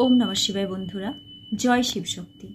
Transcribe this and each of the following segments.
ওম নমঃ শিবায় বন্ধুরা, জয় শিবশক্তি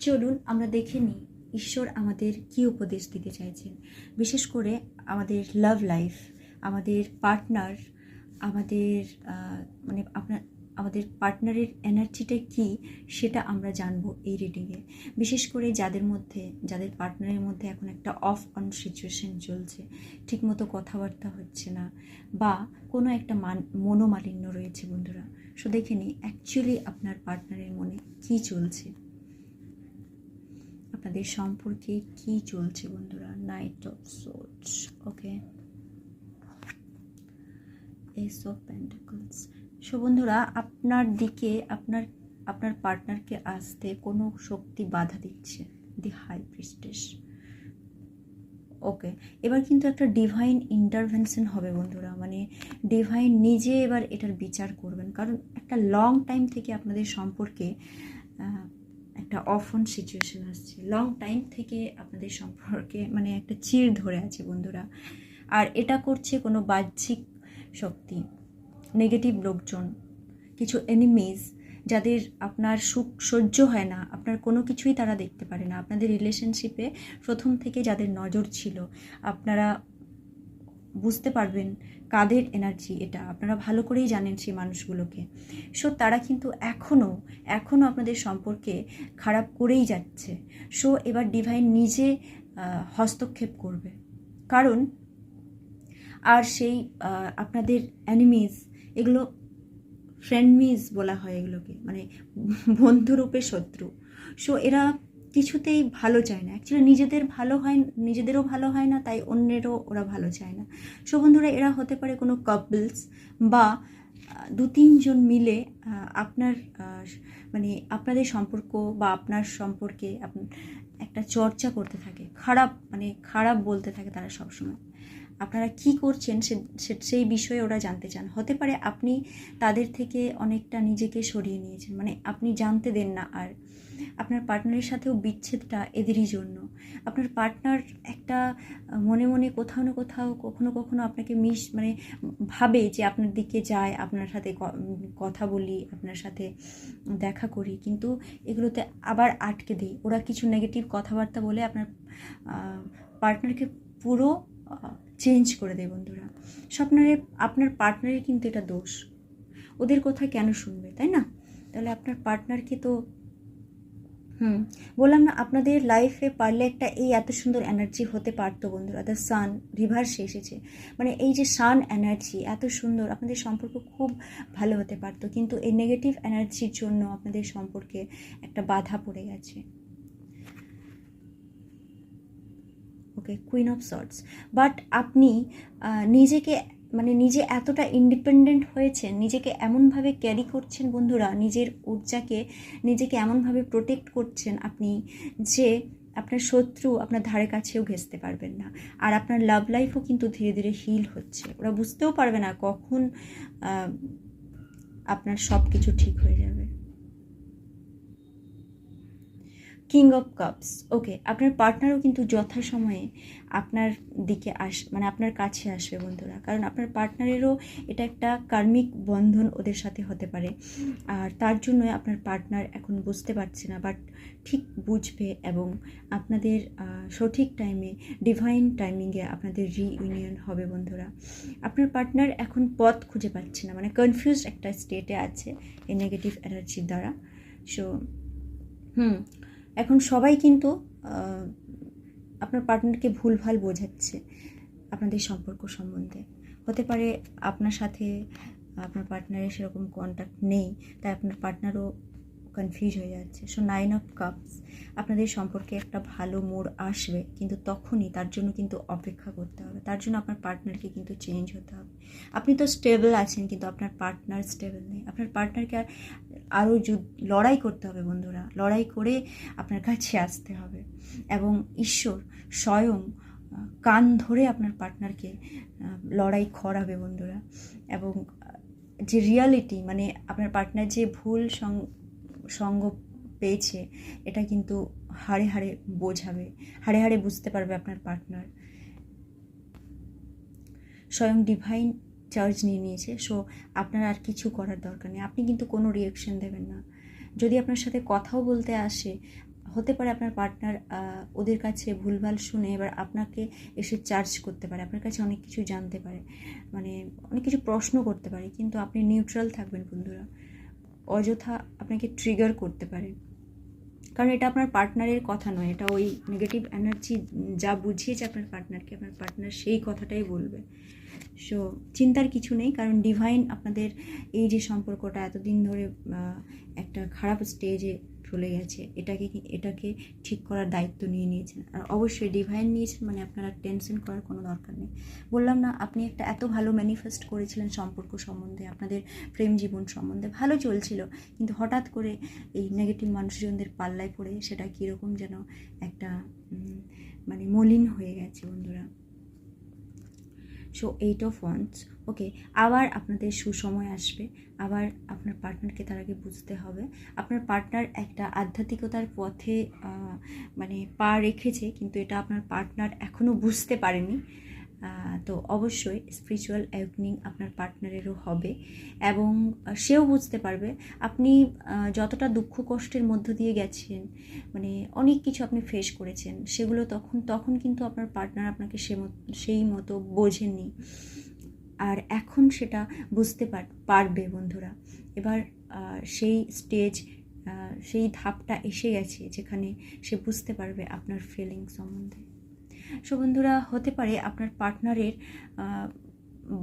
চলুন আমরা দেখে নিই ঈশ্বর আমাদের কি উপদেশ দিতে চাইছেন। বিশেষ করে আমাদের লাভ লাইফ আমাদের পার্টনার আমাদের মানে আপনার আমাদের পার্টনারের এনার্জিটা কি সেটা আমরা জানব এই রিডিংয়ে বিশেষ করে যাদের মধ্যে, যাদের পার্টনারের মধ্যে এখন একটা অফ অন সিচুয়েশন চলছে, ঠিকমতো কথাবার্তা হচ্ছে না বা কোনো একটা মান, মনোমালিন্য রয়েছে বন্ধুরা, সো দেখে নিই অ্যাকচুয়ালি আপনার পার্টনারের মনে কি চলছে। আপনাদের সম্পর্কে কি চলছে বন্ধুরা? Knight of সোচ okay ace of pentacles so বন্ধুরা, আপনার দিকে, আপনার আপনার পার্টনারকে আসতে কোনো শক্তি বাধা দিচ্ছে? দি হাই প্রিস্টেস ওকে এবার কিন্তু একটা ডিভাইন ইন্টারভেনশন হবে বন্ধুরা। মানে ডিভাইন নিজে এবার এটার বিচার করবেন। কারণ একটা লং টাইম থেকে আপনাদের সম্পর্কে একটা অফন সিচুয়েশন আসছে। লং টাইম থেকে আপনাদের সম্পর্কে মানে একটা চির ধরে আছে বন্ধুরা। আর এটা করছে কোনো বাহ্যিক শক্তি। নেগেটিভ লোকজন, কিছু এনিমিজ যাদের আপনার সুখ সহ্য হয় না, আপনার কোনো কিছুই তারা দেখতে পারে না। আপনাদের রিলেশনশিপে প্রথম থেকে যাদের নজর ছিল, আপনারা বুঝতে পারবেন কাদের এনার্জি এটা। আপনারা ভালো করেই জানেন সেই মানুষগুলোকে। সো তারা কিন্তু এখনও এখনও আপনাদের সম্পর্কে খারাপ করেই যাচ্ছে। সো এবার ডিভাইন নিজে হস্তক্ষেপ করবে। কারণ, আর সেই আপনাদের অ্যানিমিজ এগুলো ফ্রেন্ডমিজ বলা হয় এগুলোকে মানে বন্ধুরূপে শত্রু। সো এরা কিছুতেই ভালো চায় না। অ্যাকচুয়ালি নিজেদের ভালো হয়, নিজেদেরও ভালো হয় না, তাই অন্যেরও ওরা ভালো চায় না। সো বন্ধুরা, এরা হতে পারে কোনো কাপলস বা দু তিনজন মিলে আপনার মানে আপনাদের সম্পর্ক বা আপনার সম্পর্কে একটা চর্চা করতে থাকে। খারাপ মানে খারাপ বলতে থাকে তারা সবসময়। আপনারা কি করছেন সে সেই বিষয়ে ওরা জানতে চান। হতে পারে আপনি তাদের থেকে অনেকটা নিজেকে সরিয়ে নিয়েছেন। মানে আপনি জানতে দেন না আর। আপনার পার্টনারের সাথেও বিচ্ছেদটা এদেরই জন্য। আপনার পার্টনার একটা, মনে মনে কোথাও না কোথাও, কখনো কখনো আপনাকে মিস মানে ভাবে যে আপনার দিকে যায়, আপনার সাথে কথা বলি, আপনার সাথে দেখা করি। কিন্তু এগুলোতে আবার আটকে দেয় ওরা কিছু নেগেটিভ কথাবার্তা বলে আপনার পার্টনারকে পুরো চেঞ্জ করে দেয় বন্ধুরা। স্বপ্নারে আপনার পার্টনারের কিন্তু এটা দোষ। ওদের কথা কেন শুনবে, তাই না? তাহলে আপনার পার্টনারকে তো, হুম, বললাম না, আপনাদের লাইফে পারলে একটা এই এত সুন্দর এনার্জি হতে পারতো বন্ধুরা। দ্য সান রিভার্সে এসেছে। মানে এই যে সান এনার্জি এত সুন্দর, আপনাদের সম্পর্ক খুব ভালো হতে পারতো। কিন্তু এই নেগেটিভ এনার্জির জন্য আপনাদের সম্পর্কে একটা বাধা পড়ে গেছে। Okay queen of swords but আপনি নিজেকে মানে নিজে এতটা ইন্ডিপেন্ডেন্ট হয়েছেন, নিজেকে এমনভাবে ক্যারি করছেন বন্ধুরা, নিজের ঊর্জাকে, নিজেকে এমনভাবে প্রোটেক্ট করছেন আপনি যে আপনার শত্রু আপনার ধারে কাছেও ঘেঁচতে পারবেন না। আর আপনার লাভ লাইফও কিন্তু ধীরে ধীরে হিল হচ্ছে। ওরা বুঝতেও পারবে না কখন আপনার সব কিছু ঠিক হয়ে যাবে। King of cups. ওকে, আপনার পার্টনারও কিন্তু যথাসময়ে আপনার দিকে আস মানে আপনার কাছে আসবে বন্ধুরা। কারণ আপনার পার্টনারেরও এটা একটা কার্মিক বন্ধন ওদের সাথে হতে পারে। আর তার জন্যই আপনার পার্টনার এখন বুঝতে পারছে না, বাট ঠিক বুঝবে এবং আপনাদের সঠিক টাইমে, ডিভাইন টাইমিংয়ে আপনাদের রিইউনিয়ন হবে বন্ধুরা। আপনার পার্টনার এখন পথ খুঁজে পাচ্ছে না মানে কনফিউজ একটা স্টেটে আছে এই নেগেটিভ এনার্জির দ্বারা। সো হুম এখন সবাই কিন্তু আপনার পার্টনারকে ভুলভাল বোঝাচ্ছে আপনাদের সম্পর্ক সম্বন্ধে। হতে পারে আপনার সাথে আপনার পার্টনারের সেরকম কন্ট্যাক্ট নেই, তাই আপনার পার্টনারও কনফিউজ হয়ে যাচ্ছে। সো নাইন অফ কাপস আপনাদের সম্পর্কে একটা ভালো মোড় আসবে, কিন্তু তখনই তার জন্য কিন্তু অপেক্ষা করতে হবে। তার জন্য আপনার পার্টনারকে কিন্তু চেঞ্জ হতে হবে। আপনি তো স্টেবল আছেন, কিন্তু আপনার পার্টনার স্টেবল নেই। আপনার পার্টনারকে আরও লড়াই করতে হবে বন্ধুরা। লড়াই করে আপনার কাছে আসতে হবে। এবং ঈশ্বর স্বয়ং কান ধরে আপনার পার্টনারকে লড়াই করাবে বন্ধুরা। এবং যে রিয়ালিটি মানে আপনার পার্টনার যে ভুল সং- সঙ্গ পেয়েছে, এটা কিন্তু হাড়ে হাড়ে বোঝাবে, হাড়ে হাড়ে বুঝতে পারবে আপনার পার্টনার স্বয়ং ডিভাইন চার্জ নিয়ে নিয়েছে সো আপনার আর কিছু করার দরকার নেই। আপনি কিন্তু কোনো রিয়েকশন দেবেন না। যদি আপনার সাথে কথাও বলতে আসে, হতে পারে আপনার পার্টনার ওদের কাছে ভুলভাল শুনে এবার আপনাকে এসে চার্জ করতে পারে, আপনার কাছে অনেক কিছু জানতে পারে মানে অনেক কিছু প্রশ্ন করতে পারে, কিন্তু আপনি নিউট্রাল থাকবেন বন্ধুরা। অযথা আপনাকে ট্রিগার করতে পারে। কারণ এটা আপনার পার্টনারের কথা নয়, এটা ওই নেগেটিভ এনার্জি যা বুঝিয়েছে আপনার পার্টনারকে আপনার পার্টনার সেই কথাটাই বলবে। সো চিন্তার কিছু নেই, কারণ ডিভাইন আপনাদের এই যে সম্পর্কটা এতদিন ধরে একটা খারাপ স্টেজে চলে গেছে, এটাকে এটাকে ঠিক করার দায়িত্ব নিয়ে নিয়েছেন। আর অবশ্যই ডিভাইন নিয়েছেন মানে আপনার টেনশন করার কোনো দরকার নেই। বললাম না, আপনি একটা এত ভালো ম্যানিফেস্ট করেছিলেন সম্পর্ক সম্বন্ধে, আপনাদের প্রেম জীবন সম্বন্ধে, ভালো চলছিল, কিন্তু হঠাৎ করে এই নেগেটিভ মানুষজনদের পাল্লায় পড়ে সেটা কীরকম যেন একটা মানে মলিন হয়ে গেছে বন্ধুরা। So eight of wands okay আবার আপনাদের সুসময় আসবে। আবার আপনার পার্টনারকে তার আগে বুঝতে হবে। আপনার পার্টনার একটা আধ্যাত্মিকতার পথে মানে পা রেখেছে, কিন্তু এটা আপনার পার্টনার এখনও বুঝতে পারেনি। তো অবশ্যই স্পিরিচুয়াল অ্যাওয়েকনিং আপনার পার্টনারেরও হবে এবং সেও বুঝতে পারবে আপনি যতটা দুঃখ কষ্টের মধ্য দিয়ে গেছেন মানে অনেক কিছু আপনি ফেস করেছেন, সেগুলো তখন তখন কিন্তু আপনার পার্টনার আপনাকে সে সেই মতো বোঝেননি। আর এখন সেটা বুঝতে পারবে বন্ধুরা। এবার সেই স্টেজ সেই ধাপটা এসে গেছে যেখানে সে বুঝতে পারবে আপনার ফিলিং সম্বন্ধে। সো বন্ধুরা, হতে পারে আপনার পার্টনারের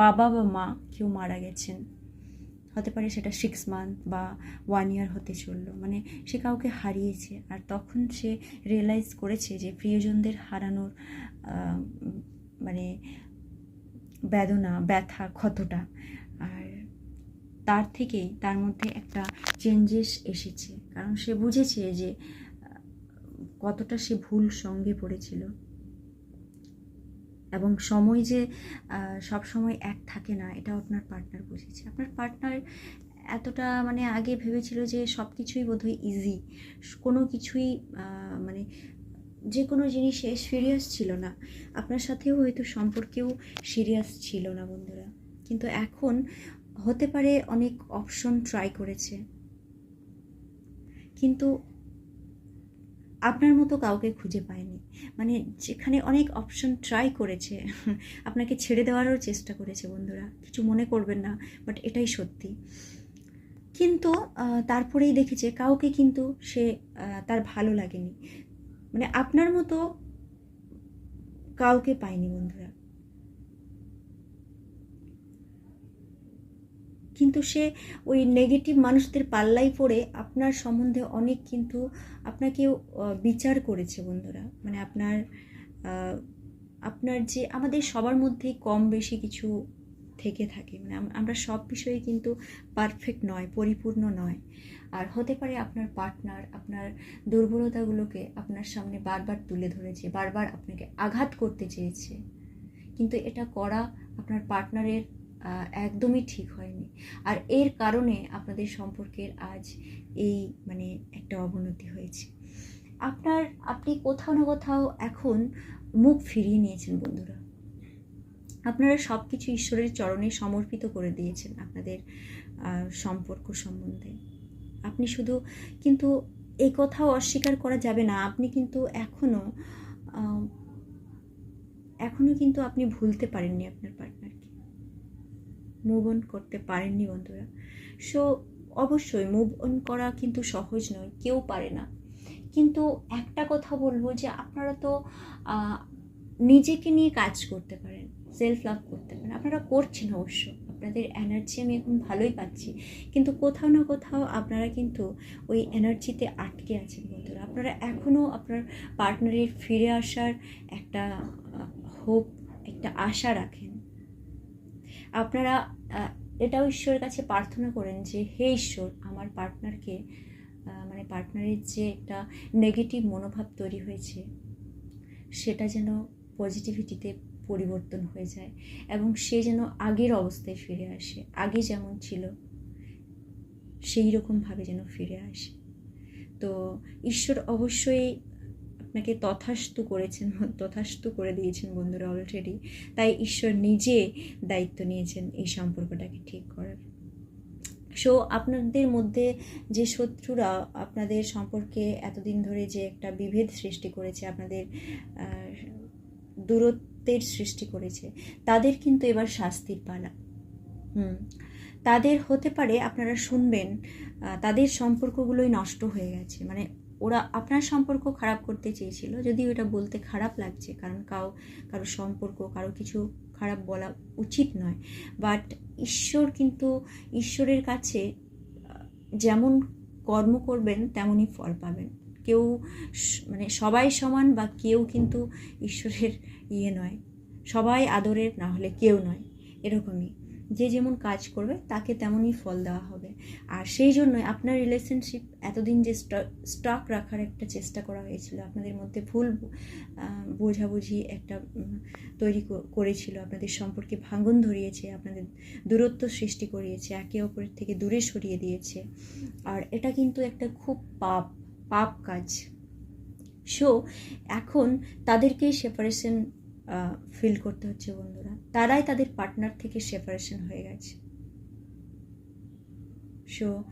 বাবা বা মা কেউ মারা গেছেন। হতে পারে সেটা সিক্স মান্থ বা ওয়ান ইয়ার হতে চলল। মানে সে কাউকে হারিয়েছে আর তখন সে রিয়েলাইজ করেছে যে প্রিয়জনদের হারানোর মানে বেদনা, ব্যথা ক্ষতটা আর তার থেকেই তার মধ্যে একটা চেঞ্জেস এসেছে। কারণ সে বুঝেছে যে কতটা সে ভুল সঙ্গে পড়েছিল। এবং সময় যে সব সময় এক থাকে না, এটাও আপনার পার্টনার বুঝেছে। আপনার পার্টনার এতটা মানে আগে ভেবেছিল যে সব কিছুই বোধহয় ইজি কোনো কিছুই মানে যে কোনো জিনিসে সিরিয়াস ছিল না। আপনার সাথেও হয়তো সম্পর্কেও সিরিয়াস ছিল না বন্ধুরা। কিন্তু এখন হতে পারে অনেক অপশন ট্রাই করেছে। কিন্তু আপনার মতো কাউকে খুঁজে পায়নি মানে যেখানে অনেক অপশন ট্রাই করেছে, আপনাকে ছেড়ে দেওয়ারও চেষ্টা করেছে বন্ধুরা। কিছু মনে করবেন না বাট এটাই সত্যি। কিন্তু তারপরেই দেখেছে কাউকে কিন্তু সে তার ভালো লাগেনি। মানে আপনার মতো কাউকে পায়নি বন্ধুরা। কিন্তু সে ওই নেগেটিভ মানুষদের পাল্লাই পড়ে আপনার সম্বন্ধে অনেক কিন্তু আপনাকেও বিচার করেছে বন্ধুরা। মানে আপনার আপনার যে আমাদের সবার মধ্যেই কম বেশি কিছু থেকে থাকে। মানে আমরা সব বিষয়ে কিন্তু পারফেক্ট নয়, পরিপূর্ণ নয়। আর হতে পারে আপনার পার্টনার আপনার দুর্বলতাগুলোকে আপনার সামনে বারবার তুলে ধরেছে, বারবার আপনাকে আঘাত করতে চেয়েছে। কিন্তু এটা করা আপনার পার্টনারের একদমই ঠিক হয়নি। আর এর কারণে আপনাদের সম্পর্কের আজ এই মানে একটা অবনতি হয়েছে। আপনার, আপনি কোথাও না কোথাও এখন মুখ ফিরিয়ে নিয়েছেন বন্ধুরা। আপনারা সব কিছু ঈশ্বরের চরণে সমর্পিত করে দিয়েছেন আপনাদের সম্পর্ক সম্বন্ধে। আপনি শুধু কিন্তু এই কথাও অস্বীকার করা যাবে না, আপনি কিন্তু এখনও এখনও কিন্তু আপনি ভুলতে পারেননি আপনার পার্টনারকে মুভ অন করতে পারেননি বন্ধুরা। সো অবশ্যই মুভ অন করা কিন্তু সহজ নয়, কেউ পারে না। কিন্তু একটা কথা বলব যে, আপনারা তো নিজেকে নিয়ে কাজ করতে পারেন সেলফ লাভ করতে পারেন। আপনারা করছেন অবশ্য, আপনাদের এনার্জি আমি এখন ভালোই পাচ্ছি। কিন্তু কোথাও না কোথাও আপনারা কিন্তু ওই এনার্জিতে আটকে আছেন বন্ধুরা। আপনারা এখনও আপনার পার্টনারের ফিরে আসার একটা হোপ একটা আশা রাখেন। আপনারা এটাও ঈশ্বরের কাছে প্রার্থনা করেন যে, হে ঈশ্বর, আমার পার্টনারকে মানে পার্টনারের যে একটা নেগেটিভ মনোভাব তৈরি হয়েছে, সেটা যেন পজিটিভিটিতে পরিবর্তন হয়ে যায় এবং সে যেন আগের অবস্থায় ফিরে আসে। আগে যেমন ছিল সেই রকমভাবে যেন ফিরে আসে। তো ঈশ্বর অবশ্যই আপনাকে তথাস্তু করেছেন, তথাস্তু করে দিয়েছেন বন্ধুরা অলরেডি তাই ঈশ্বর নিজে দায়িত্ব নিয়েছেন এই সম্পর্কটাকে ঠিক করার। সো আপনাদের মধ্যে যে শত্রুরা আপনাদের সম্পর্কে এতদিন ধরে যে একটা বিভেদ সৃষ্টি করেছে, আপনাদের দূরত্বের সৃষ্টি করেছে, তাদের কিন্তু এবার শাস্তির পালা। হুম, তাদের হতে পারে আপনারা শুনবেন তাদের সম্পর্কগুলোই নষ্ট হয়ে গেছে। মানে ওরা আপনার সম্পর্ক খারাপ করতে চেয়েছিল যদি ওটা বলতে খারাপ লাগছে, কারণ কাউ কারও সম্পর্ক, কারও কিছু খারাপ বলা উচিত নয়। বাট ঈশ্বর কিন্তু ঈশ্বরের কাছে যেমন কর্ম করবেন, তেমনই ফল পাবেন। কেউ মানে সবাই সমান বা কেউ কিন্তু ঈশ্বরের ইয়ে নয়। সবাই আদরের না হলে কেউ নয়। এরকমই। যে যেমন কাজ করবে, তাকে তেমনই ফল দেওয়া হবে। আর সেই জন্যই আপনার রিলেশনশিপ এতদিন যে স্টক রাখার একটা চেষ্টা করা হয়েছিল, আপনাদের মধ্যে ভুল বোঝাবুঝি একটা তৈরি করেছিল, আপনাদের সম্পর্কে ভাঙন ধরিয়েছে, আপনাদের দূরত্ব সৃষ্টি করিয়েছে, একে অপরের থেকে দূরে সরিয়ে দিয়েছে। আর এটা কিন্তু একটা খুব পাপ পাপ কাজ। সো এখন তাদেরকেই সেপারেশন ফিল করতে হচ্ছে বন্ধুরা। তারাই তাদের পার্টনার থেকে সেপারেশন হয়ে গেছে। সো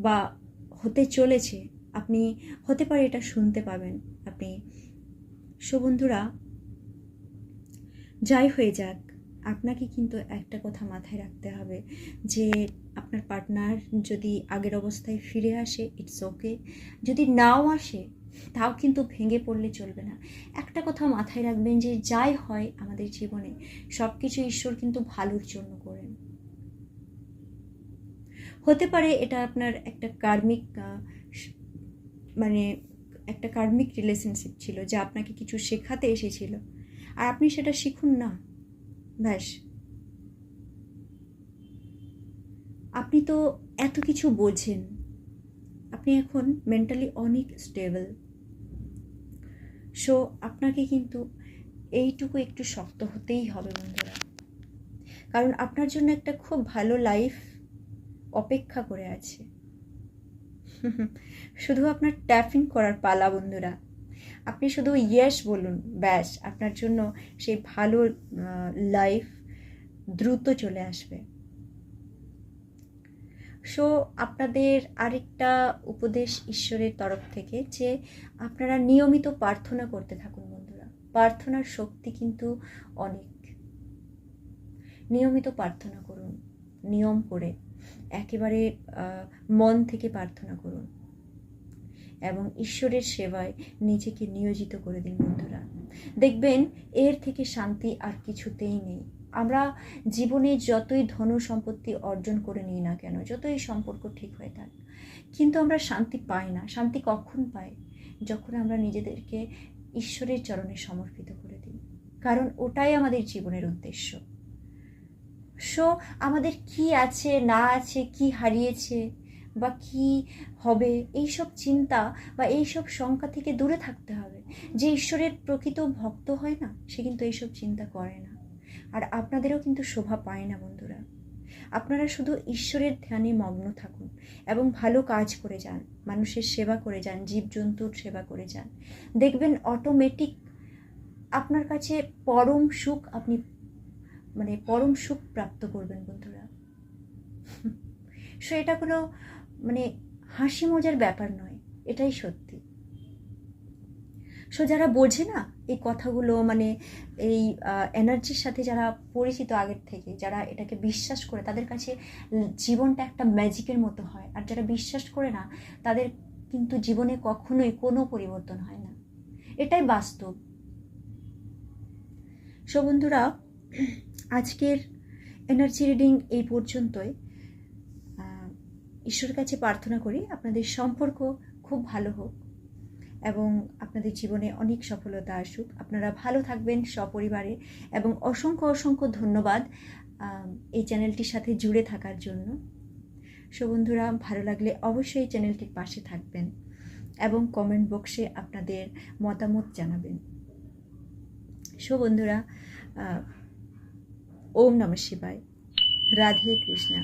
বা হতে চলেছে, আপনি হতে পারে এটা শুনতে পাবেন। আপনি সো বন্ধুরা, যাই হয়ে যাক, আপনাকে কিন্তু একটা কথা মাথায় রাখতে হবে যে আপনার পার্টনার যদি আগের অবস্থায় ফিরে আসে ইটস ওকে যদি নাও আসে, তাও কিন্তু ভেঙে পড়লে চলবে না। একটা কথা মাথায় রাখবেন যে, যাই হয় আমাদের জীবনে সব কিছু ঈশ্বর কিন্তু ভালোর জন্য করেন। হতে পারে এটা আপনার একটা কার্মিক মানে একটা কার্মিক রিলেশনশিপ ছিল, যা আপনাকে কিছু শেখাতে এসেছিল। আর আপনি সেটা শিখুন না। ব্যাস। আপনি তো এত কিছু বোঝেন। আপনি এখন মেন্টালি অনেক স্টেবল সো আপনাকে কিন্তু এইটুকু একটু শক্ত হতেই হবে বন্ধুরা। কারণ আপনার জন্য একটা খুব ভালো লাইফ অপেক্ষা করে আছে। শুধু আপনার ট্যাপিং করার পালা বন্ধুরা। আপনি শুধু ইয়েস বলুন, ব্যাস। আপনার জন্য সেই ভালো লাইফ দ্রুত চলে আসবে। সো আপনাদের আরেকটা উপদেশ ঈশ্বরের তরফ থেকে যে আপনারা নিয়মিত প্রার্থনা করতে থাকুন বন্ধুরা। প্রার্থনার শক্তি কিন্তু অনেক। নিয়মিত প্রার্থনা করুন, নিয়ম করে, একেবারে মন থেকে প্রার্থনা করুন। এবং ঈশ্বরের সেবায় নিজেকে নিয়োজিত করে দিন বন্ধুরা। দেখবেন, এর থেকে শান্তি আর কিছুতেই নেই। আমরা জীবনে যতই ধন সম্পত্তি অর্জন করে নিই না কেন, যতই সম্পর্ক ঠিক হয়ে থাক, কিন্তু আমরা শান্তি পাই না, শান্তি কখন পাই? যখন আমরা নিজেদেরকে ঈশ্বরের চরণে সমর্পিত করে দিই। কারণ ওটাই আমাদের জীবনের উদ্দেশ্য। সো আমাদের কি আছে, না আছে, কি হারিয়েছে বা কি হবে, এইসব চিন্তা বা এইসব শঙ্কা থেকে দূরে থাকতে হবে। যে ঈশ্বরের প্রকৃত ভক্ত হয় না, সে কিন্তু এইসব চিন্তা করে না। আর আপনাদেরও কিন্তু শোভা পায় না, বন্ধুরা। আপনারা শুধু ঈশ্বরের ধ্যানে মগ্ন থাকুন এবং ভালো কাজ করে যান, মানুষের সেবা করে যান, জীবজন্তুর সেবা করে যান। দেখবেন অটোমেটিক আপনার কাছে পরম সুখ আপনি মানে পরম সুখ প্রাপ্ত করবেন, বন্ধুরা। সো এটা কোনো মানে হাসি মজার ব্যাপার নয়, এটাই সত্যি। সো যারা বোঝে না এই কথাগুলো মানে এই এনার্জির সাথে যারা পরিচিত আগের থেকে, যারা এটাকে বিশ্বাস করে, তাদের কাছে জীবনটা একটা ম্যাজিকের মতো হয়। আর যারা বিশ্বাস করে না, তাদের কিন্তু জীবনে কখনোই কোনো পরিবর্তন হয় না। এটাই বাস্তব। সো বন্ধুরা, আজকের এনার্জি রিডিং এই পর্যন্তই। ঈশ্বরের কাছে প্রার্থনা করি, আপনাদের সম্পর্ক খুব ভালো হোক। এবং আপনাদের জীবনে অনেক সফলতা আসুক। আপনারা ভালো থাকবেন সপরিবারে এবং অসংখ্য অসংখ্য ধন্যবাদ এই চ্যানেলটির সাথে জুড়ে থাকার জন্য। সো বন্ধুরা, ভালো লাগলে অবশ্যই এই চ্যানেলটির পাশে থাকবেন এবং কমেন্ট বক্সে আপনাদের মতামত জানাবেন। সো বন্ধুরা ওম নমঃ শিবায়। রাধে কৃষ্ণা।